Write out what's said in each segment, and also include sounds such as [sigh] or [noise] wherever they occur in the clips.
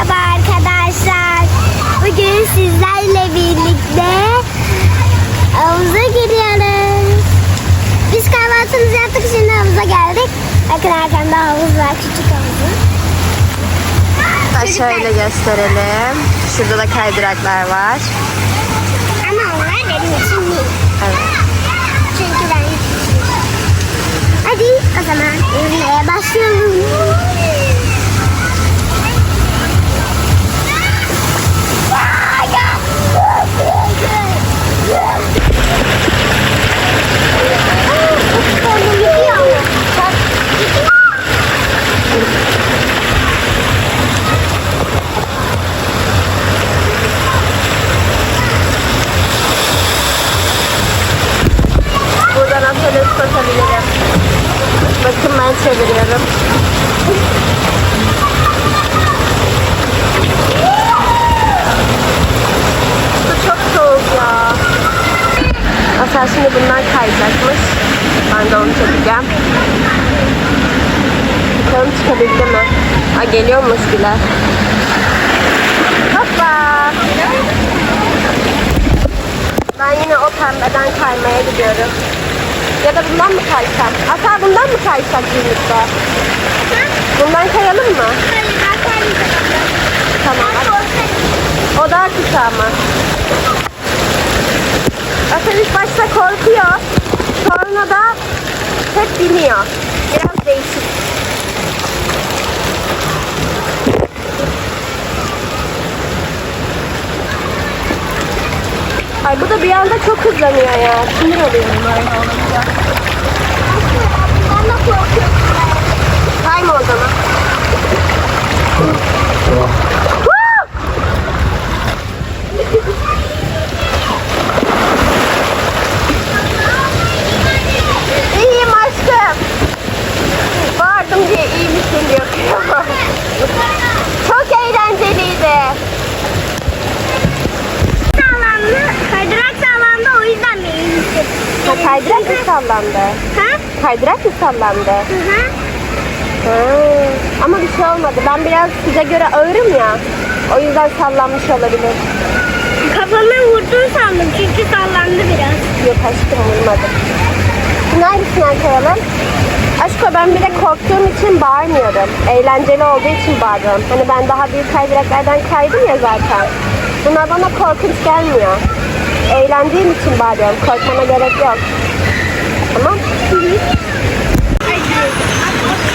Merhaba arkadaşlar. Bugün sizlerle birlikte havuza giriyoruz. Biz kahvaltımızı yaptık şimdi havuza geldik. Bakın arkamda havuz var küçük havuz. Ha, şöyle gösterelim. Şurada da kaydıraklar var. Ama onlar benim için değil. Evet. Çünkü ben. Hadi o zaman yüzmeye başlayalım. Yeah. Hoppa. Ben yine o pembeden kaymaya gidiyorum. Ya da bundan mı kaysam? Ata bundan mı kaysak birlikte? Bundan kayalım mı? Tamam. O daha kısa ama. Ata ilk başta korkuyor. Sonra da hep biniyor. Biraz değişik. Bu da bir anda çok hızlanıyor ya. Sinir oluyorum böyle olunca. Ben de korkuyorum. Kayma o zaman. İyiyim aşkım. Vardım diye iyi misin diyor. Çok eğlenceliydi. Sağlandı. Kaydırak sağlandı o yüzden beni hissettim. Ha, kaydırak mı sallandı? Ha? Mı sallandı? Hı hı. Ha, Ama bir şey olmadı. Ben biraz size göre ağırım ya. O yüzden sallanmış olabilir. Kafamı vurdun sandım çünkü sallandı biraz. Yok aşkım. Şimdi hangisinden kayalım? Aşko ben bir de korktuğum için bağırmıyorum. Eğlenceli olduğu için bağırıyorum. Hani ben daha büyük kaydıraklardan kaydım ya zaten. Bunlar bana korkunç gelmiyor. Eğlendiğim için bağırıyorum. Korkmana gerek yok. Tamam?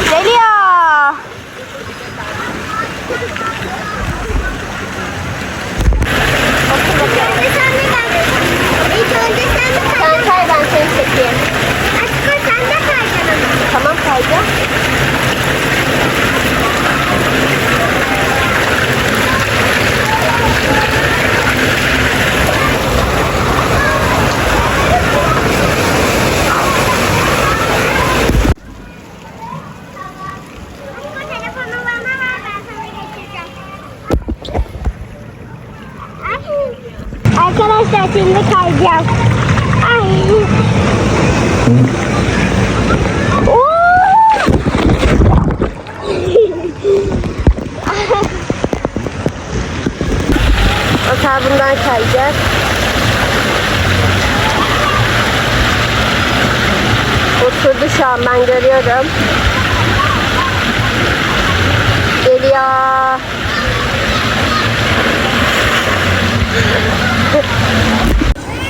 Geliyor. İlk önce sen de kay. İlk önce sen kay. Sen kay ben seni çekeyim. Aşkım sen de kayacaksın ama. Tamam kayacağım. Bu telefonu bana ver ben sana geçireceğim. Ay. Arkadaşlar şimdi kayacağım. Ay. Oo! Ata bundan kayacak. Oturdu şu an ben görüyorum. Geliyor. [laughs]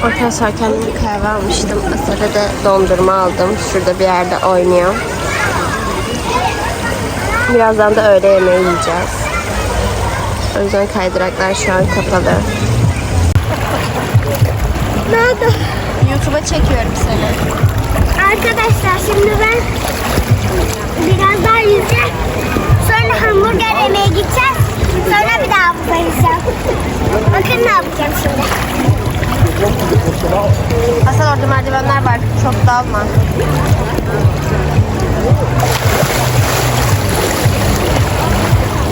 Arkadaşlar kendime kahve almıştım. Asar'a da dondurma aldım. Şurada bir yerde oynuyor. Birazdan da öğle yemeği yiyeceğiz. O yüzden kaydıraklar şu an kapalı. Nerede? YouTube'a çekiyorum seni. Arkadaşlar şimdi ben biraz daha yüzeceğim. Sonra hamburger yemeye gideceğiz. Sonra bir daha havuza yüzeceğim. Bakın ne yapacağım şimdi. Hasan orada merdivenler var. Çok dalma.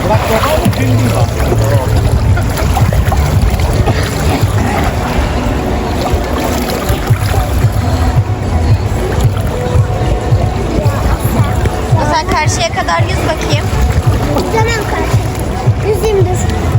Hasan karşıya kadar yüz bakayım. Tamam karşı. Yüzeyim dur.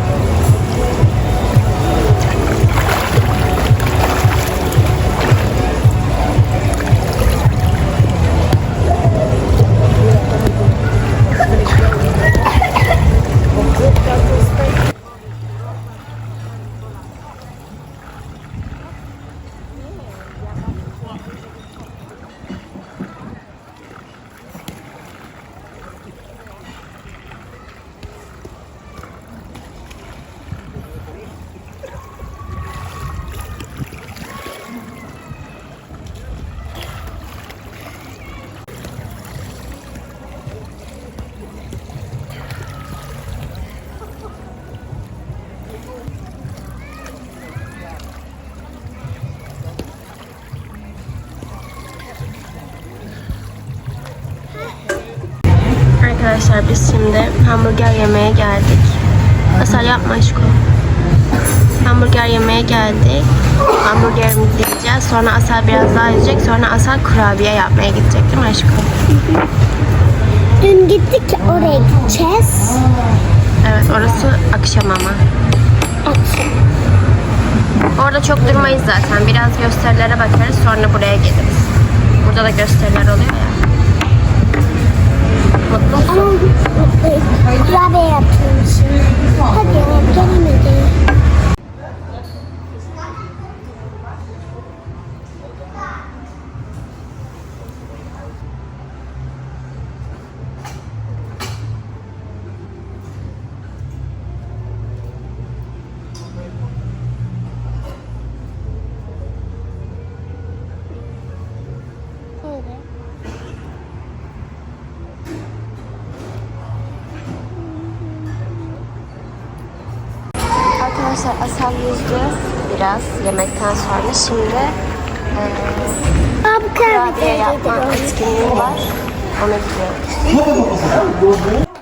Arkadaşlar biz şimdi hamburger yemeye geldik. Asal yapma aşkım. Hamburger yemeye geldik. Hamburgerimizi yiyeceğiz. Sonra Asal biraz daha yiyecek. Sonra Asal kurabiye yapmaya gidecek değil mi aşkım? Dün gittik oraya gideceğiz. Evet orası akşam ama. Akşam. Orada çok durmayız zaten. Biraz gösterilere bakarız sonra buraya geliriz. Burada da gösteriler oluyor ya. Ama. Kurabiye yapıyorum şimdi. Hadi ya gelemedim. Arkadaşlar Asal yüzdü biraz yemekten sonra. Şimdi kurabiye kurabiye yapma etkinliği var. Ona gidiyoruz.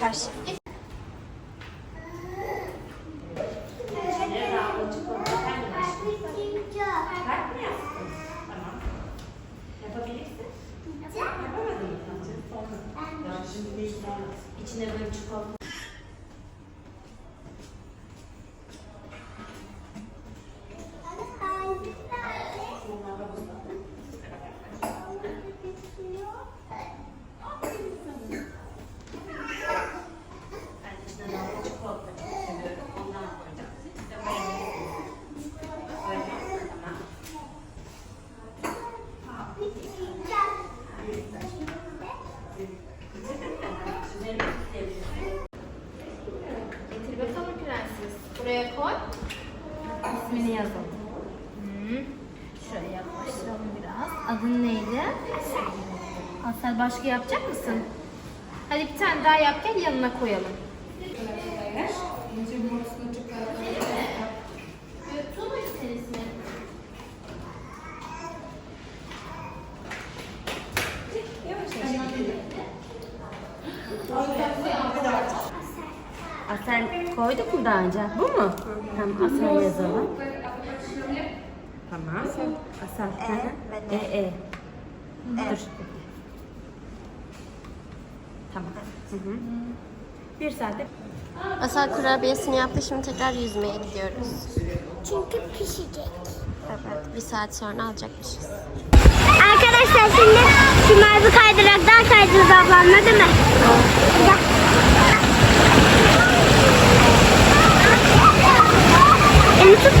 Karşı. Geç. İçine böyle çikolata. Getir bakalım prenses. Buraya koy. İsmini yazalım. Hı. Şöyle yaklaştıralım biraz. Adın neydi? Asel. Başka yapacak mısın? Hadi bir tane daha yap gel yanına koyalım. Asel koyduk mu daha önce? Bu mu? Tamam Asel yazalım. Tamam. Asel. E, e, e. Dur. Tamam. Hı hı. Bir saatte Asal kurabiyesini yaptı. Şimdi tekrar yüzmeye gidiyoruz. Çünkü pişecek. Evet. Bir saat sonra alacakmışız. Arkadaşlar şimdi şu mavi kaydıraktan kaydırız ablamla değil mi? Gel. Elini tut.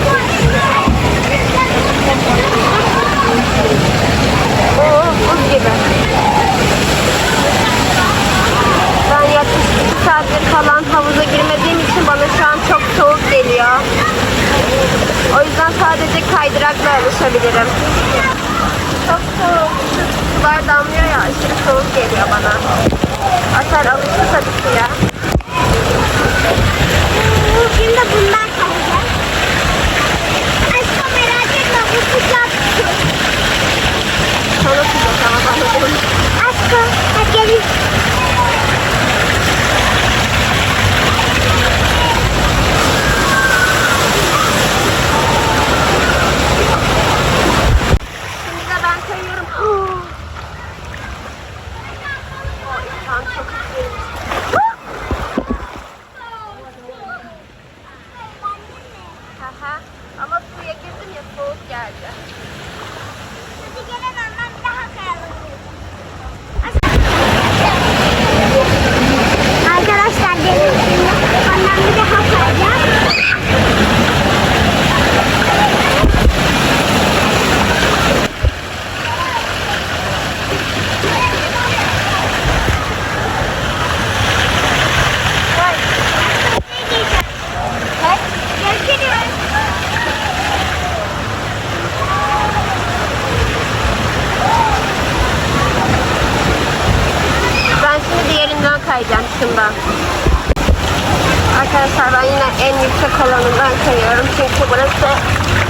Yüksek olanından kayıyorum. Çünkü burası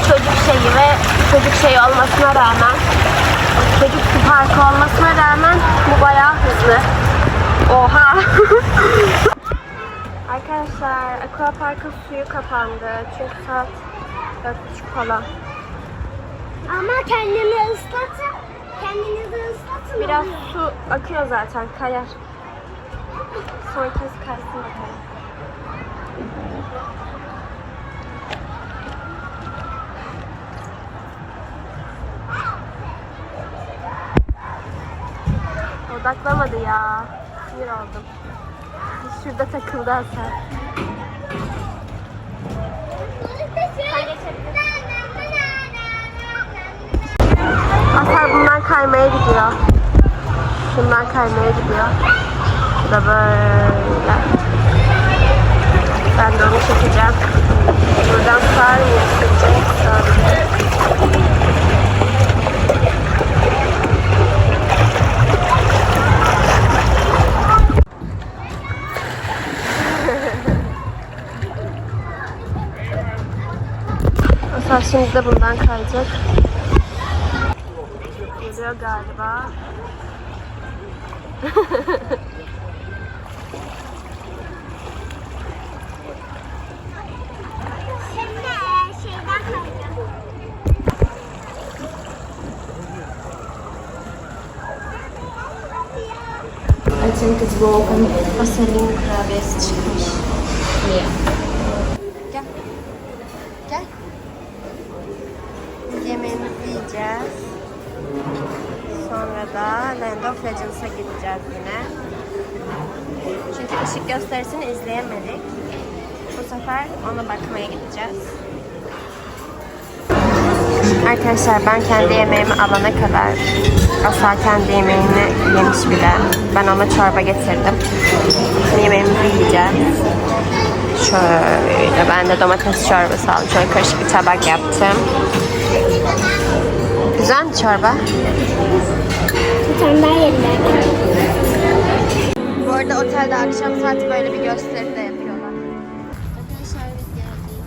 çocuk şeyi ve çocuk şeyi olmasına rağmen çocuk su parkı olmasına rağmen bu bayağı hızlı. Oha! [laughs] Arkadaşlar Aqua Park'ın suyu kapandı. Çünkü saat 4.30 falan. Ama kendimi ıslatın. Kendinizi ıslatın. Biraz su akıyor zaten kayar. Son kez kaysın bakalım. Odaklamadı ya. Sinir oldum. Şurada takıldı Hasan. Hasan bundan kaymaya gidiyor. Şundan kaymaya gidiyor. Bu da böyle. Ben de onu çekeceğim. Buradan sağır mıyım? Sağır. Hasan şimdi de bundan kayacak. Geliyor galiba. Şimdi şeyden kayacağım. I think it's broken. Aselin kurabiyesi çıkmış. Yeah. Sonra da Land of Legends'a gideceğiz yine. Çünkü ışık gösterisini izleyemedik. Bu sefer ona bakmaya gideceğiz. Arkadaşlar ben kendi yemeğimi alana kadar Asal kendi yemeğini yemiş bile. Ben ona çorba getirdim. Şimdi yemeğimizi yiyeceğiz. Şöyle ben de domates çorbası aldım. Şöyle karışık bir tabak yaptım. Güzel mi çorba? Bir tane. Bu arada otelde akşam saati böyle bir gösteri de yapıyorlar. Arkadaşlar biz geldik.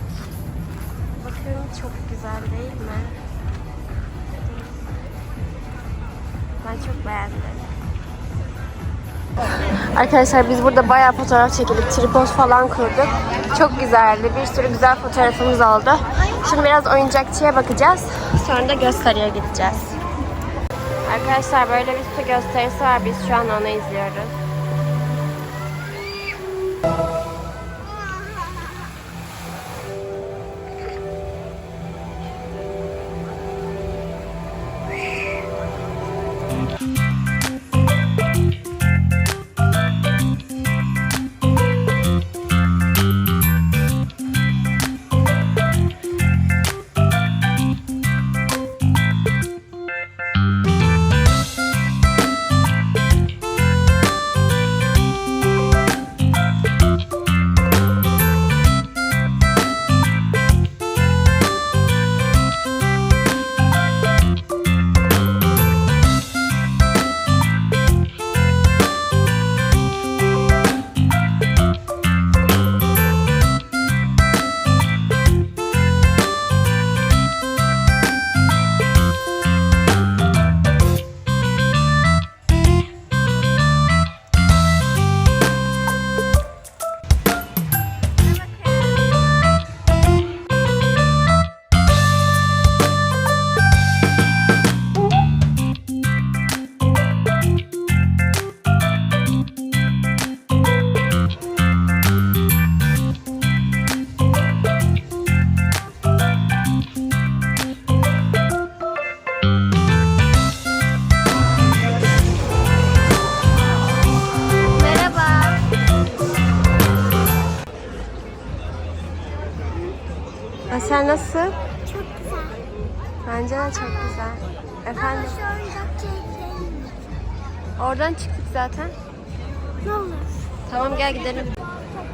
Bakın çok güzel değil mi? Ben çok beğendim. Arkadaşlar biz burada bayağı fotoğraf çekildik. Tripod falan kurduk. Çok güzeldi. Bir sürü güzel fotoğrafımız oldu. Şimdi biraz oyuncakçıya bakacağız. Sonra da gösteriye gideceğiz. Arkadaşlar böyle bir su gösterisi var. Biz şu an onu izliyoruz.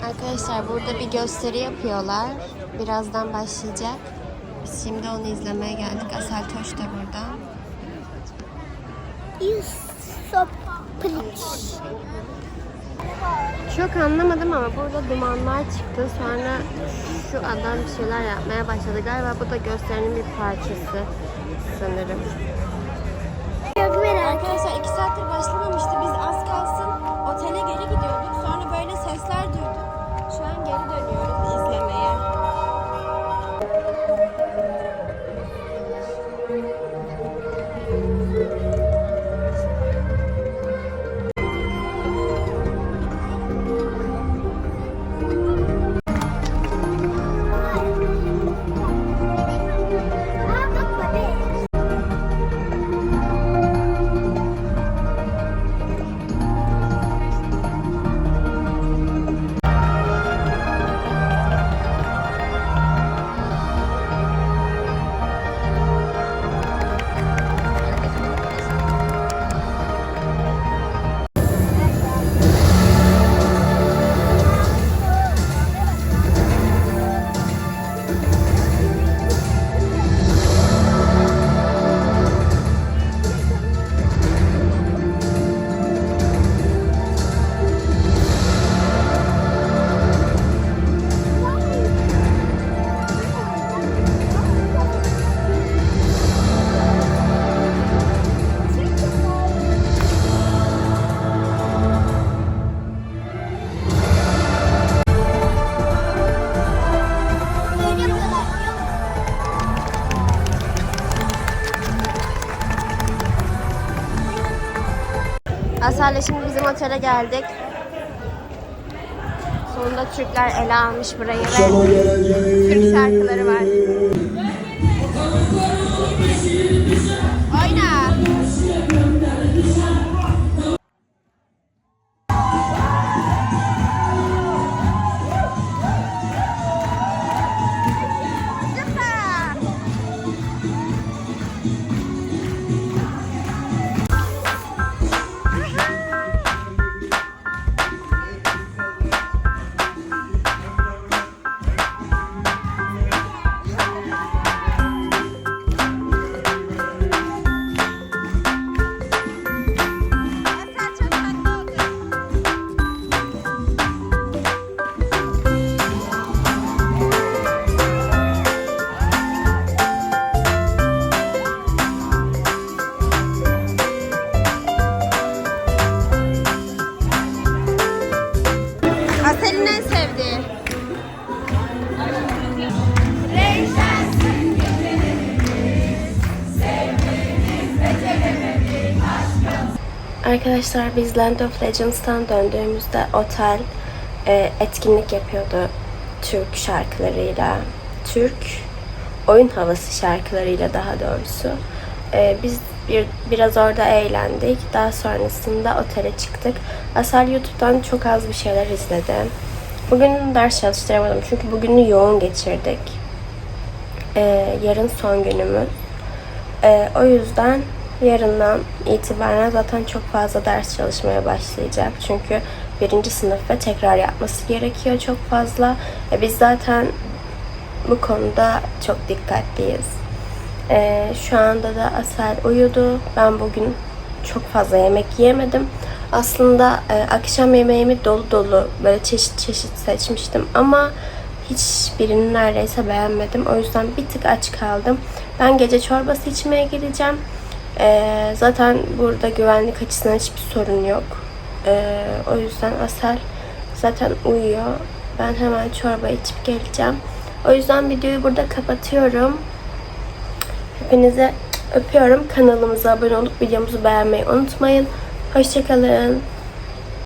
Arkadaşlar burada bir gösteri yapıyorlar. Birazdan başlayacak. Biz şimdi onu izlemeye geldik. Asel Toş da burada. Çok anlamadım ama burada dumanlar çıktı. Sonra şu adam bir şeyler yapmaya başladı. Galiba bu da gösterinin bir parçası sanırım. Çok merak Arkadaşlar iki saattir başlamamıştı. Biz Asal'le şimdi bizim otele geldik. Sonunda Türkler ele almış burayı ve Türk şarkıları var. Arkadaşlar biz Land of Legends'tan döndüğümüzde otel e, etkinlik yapıyordu Türk şarkılarıyla. Türk oyun havası şarkılarıyla daha doğrusu. E, biz bir, biraz orada eğlendik. Daha sonrasında otele çıktık. Asal YouTube'dan çok az bir şeyler izledi. Bugün ders çalıştıramadım çünkü bugünü yoğun geçirdik. E, yarın son günümüz. Ee, o yüzden yarından itibaren zaten çok fazla ders çalışmaya başlayacak. Çünkü birinci sınıf ve tekrar yapması gerekiyor çok fazla. E, biz zaten bu konuda çok dikkatliyiz. Ee, şu anda da Asel uyudu. Ben bugün çok fazla yemek yiyemedim. Aslında e, akşam yemeğimi dolu dolu böyle çeşit çeşit seçmiştim ama hiçbirini neredeyse beğenmedim. O yüzden bir tık aç kaldım. Ben gece çorbası içmeye gideceğim. Ee, zaten burada güvenlik açısından hiçbir sorun yok. Ee, o yüzden Asel zaten uyuyor. Ben hemen çorba içip geleceğim. O yüzden videoyu burada kapatıyorum. Hepinize öpüyorum. Kanalımıza abone olup videomuzu beğenmeyi unutmayın. Hoşçakalın.